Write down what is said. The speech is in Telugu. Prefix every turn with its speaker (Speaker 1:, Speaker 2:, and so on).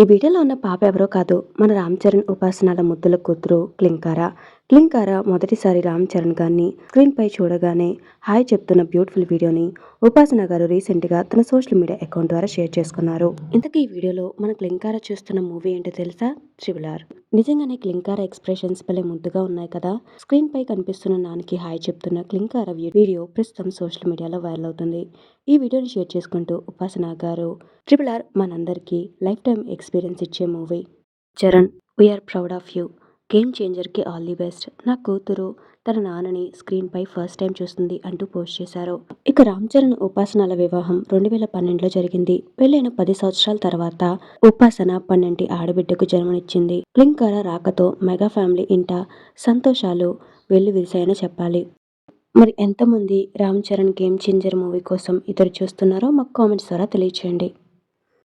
Speaker 1: ఈ వీడియోలో ఉన్న పాప ఎవరో కాదు మన రామ్ చరణ్ ఉపాసనాల ముద్దుల కూతురు క్లింకారా. క్లింకార మొదటిసారి రామ్ చరణ్ గారిని స్క్రీన్పై చూడగానే హాయ్ చెప్తున్న బ్యూటిఫుల్ వీడియోని ఉపాసన గారు రీసెంట్గా తన సోషల్ మీడియా అకౌంట్ ద్వారా షేర్ చేసుకున్నారు. ఇంతకీ ఈ వీడియోలో మన క్లింకార చూస్తున్న మూవీ ఏంటో తెలుసా? ట్రిబుల్ ఆర్ నిజంగానే క్లింకార ఎక్స్ప్రెషన్స్ భలే ముద్దుగా ఉన్నాయి కదా? స్క్రీన్పై కనిపిస్తున్న నాన్నకి హాయ్ చెప్తున్న క్లింకార వీడియో ప్రస్తుతం సోషల్ మీడియాలో వైరల్ అవుతుంది. ఈ వీడియోని షేర్ చేసుకుంటూ ఉపాసన గారు త్రిబులార్ ఆర్ మనందరికీ లైఫ్ టైం ఎక్స్పీరియన్స్ ఇచ్చే movie. Charan we're proud of you game చేంజర్కి all the best. నా కూతురు తన నాన్నని స్క్రీన్పై ఫస్ట్ టైం చూస్తుంది అంటూ పోస్ట్ చేశారు. ఇక రామ్ చరణ్ ఉపాసనల వివాహం రెండు వేల పన్నెండులో జరిగింది. పెళ్ళైన పది సంవత్సరాల తర్వాత ఉపాసన పన్నెంటి ఆడబిడ్డకు జన్మనిచ్చింది. లింకర రాకతో మెగా ఫ్యామిలీ ఇంట సంతోషాలు వెళ్ళి విరిశాయని చెప్పాలి. మరి ఎంతమంది Ram Charan game changer movie కోసం ఎదురు చూస్తున్నారో మాకు కామెంట్స్ ద్వారా తెలియచేయండి.